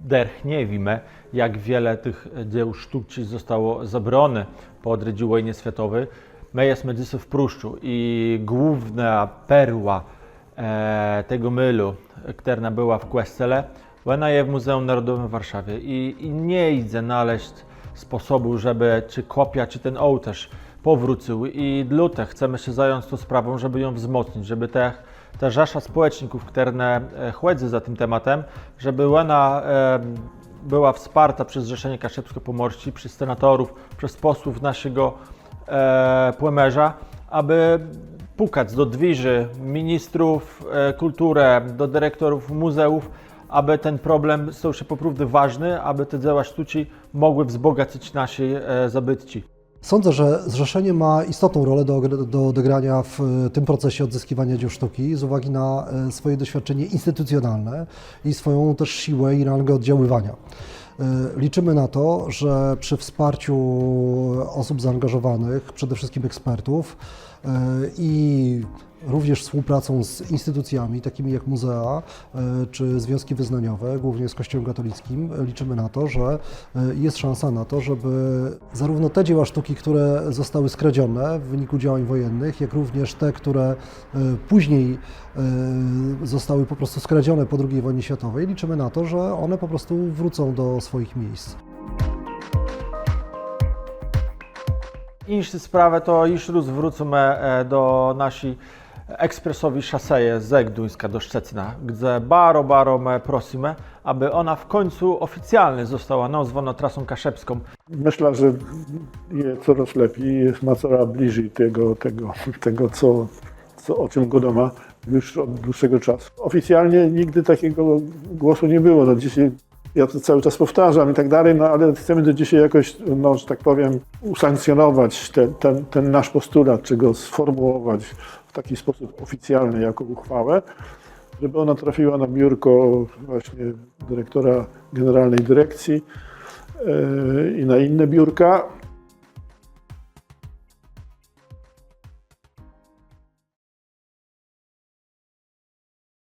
Derch nie wiemy, jak wiele tych dzieł sztuki zostało zabrane po III wojnie światowej. My jesteśmy dzisiaj w Pruszczu i główna perła e, tego mylu, która była w Kwestele, ona jest w Muzeum Narodowym w Warszawie i, i nie idzie znaleźć sposobu, żeby czy kopia, czy ten ołtarz powrócił i dlatego chcemy się zająć tą sprawą, żeby ją wzmocnić, żeby te, ta rzesza społeczników, która e, chłodzi za tym tematem, żeby ona była wsparta przez Zrzeszenie Kaszebsko-Pomorści, przez senatorów, przez posłów naszego e, płemierza, aby pukać do drzwi ministrów e, do dyrektorów muzeów, aby ten problem stał się po prostu ważny, aby te dzieła sztuki mogły wzbogacić nasze e, zabytki. Sądzę, że zrzeszenie ma istotną rolę do, do odegrania w e, tym procesie odzyskiwania dzieł sztuki z uwagi na e, swoje doświadczenie instytucjonalne i swoją też siłę i rangę oddziaływania. E, Liczymy na to, że przy wsparciu osób zaangażowanych, przede wszystkim ekspertów i również współpracą z instytucjami takimi jak muzea e, czy związki wyznaniowe, głównie z Kościołem katolickim, liczymy na to, że e, jest szansa na to, żeby zarówno te dzieła sztuki, które zostały skradzione w wyniku działań wojennych, jak również te, które e, później zostały po prostu skradzione po II wojnie światowej, liczymy na to, że one po prostu wrócą do swoich miejsc. Insze sprawy to już wrócimy do naszej ekspresowej szaseje z Gdańska do Szczecina, gdzie bardzo, bardzo my prosimy, aby ona w końcu oficjalnie została nazwana trasą kaszebską. Myślę, że jest coraz lepiej, jest ma coraz bliżej tego, tego, tego co, co, o czym go ma już od dłuższego czasu. Oficjalnie nigdy takiego głosu nie było. No dzisiaj ja to cały czas powtarzam i tak dalej, no ale chcemy to dzisiaj jakoś, no, że tak powiem, usankcjonować ten, ten, ten nasz postulat, czy go sformułować w taki sposób oficjalny jako uchwałę, żeby ona trafiła na biurko właśnie dyrektora Generalnej Dyrekcji yy, i na inne biurka